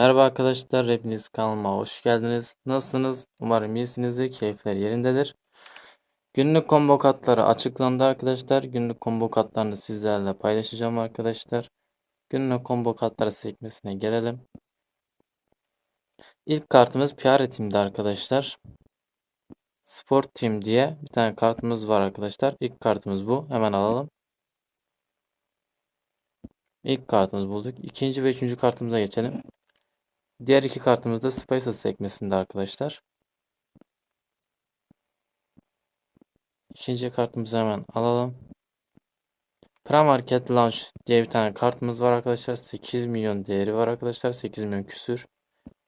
Merhaba arkadaşlar, hepiniz kanalıma hoş geldiniz. Nasılsınız? Umarım iyisinizdir, keyifler yerindedir. Günlük combo katları açıklandı arkadaşlar. Günlük combo katlarını sizlerle paylaşacağım arkadaşlar. Günlük combo katları sekmesine gelelim. İlk kartımız PR Team'de arkadaşlar. Sport Team diye bir tane kartımız var arkadaşlar. İlk kartımız bu. Hemen alalım. İlk kartımızı bulduk. İkinci ve üçüncü kartımıza geçelim. Diğer iki kartımız da Spices sekmesinde arkadaşlar. İkinci kartımızı hemen alalım. Pre-Market Launch diye bir tane kartımız var arkadaşlar. 8 milyon değeri var arkadaşlar. 8 milyon küsür.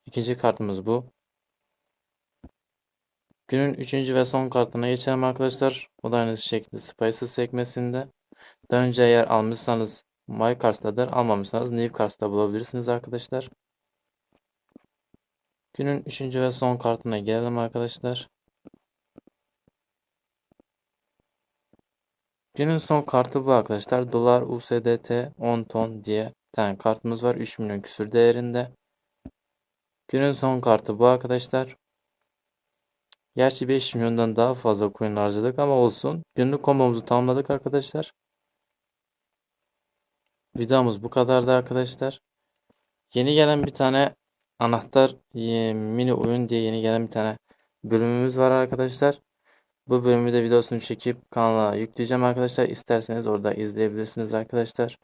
İkinci kartımız bu. Günün üçüncü ve son kartına geçelim arkadaşlar. O da aynı şekilde Spices sekmesinde. Daha önce eğer almışsanız My Cars'tadır. Almamışsanız New Cars'ta bulabilirsiniz arkadaşlar. Günün üçüncü ve son kartına gelelim arkadaşlar. Günün son kartı bu arkadaşlar. Dolar USDT 10 ton diye tane kartımız var. 3 milyon küsür değerinde. Günün son kartı bu arkadaşlar. Gerçi 5 milyondan daha fazla coin harcadık ama olsun. Günlük kombomuzu tamamladık arkadaşlar. Videomuz bu kadardı arkadaşlar. Yeni gelen bir tane anahtar e, mini oyun diye yeni gelen bir tane bölümümüz var arkadaşlar. Bu bölümü de videosunu çekip kanala yükleyeceğim arkadaşlar. İsterseniz orada izleyebilirsiniz arkadaşlar.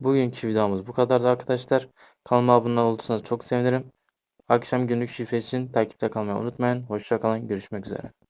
Bugünkü videomuz bu kadardı arkadaşlar. Kanalıma abone olursanız çok sevinirim. Akşam günlük şifre için takipte kalmayı unutmayın. Hoşçakalın. Görüşmek üzere.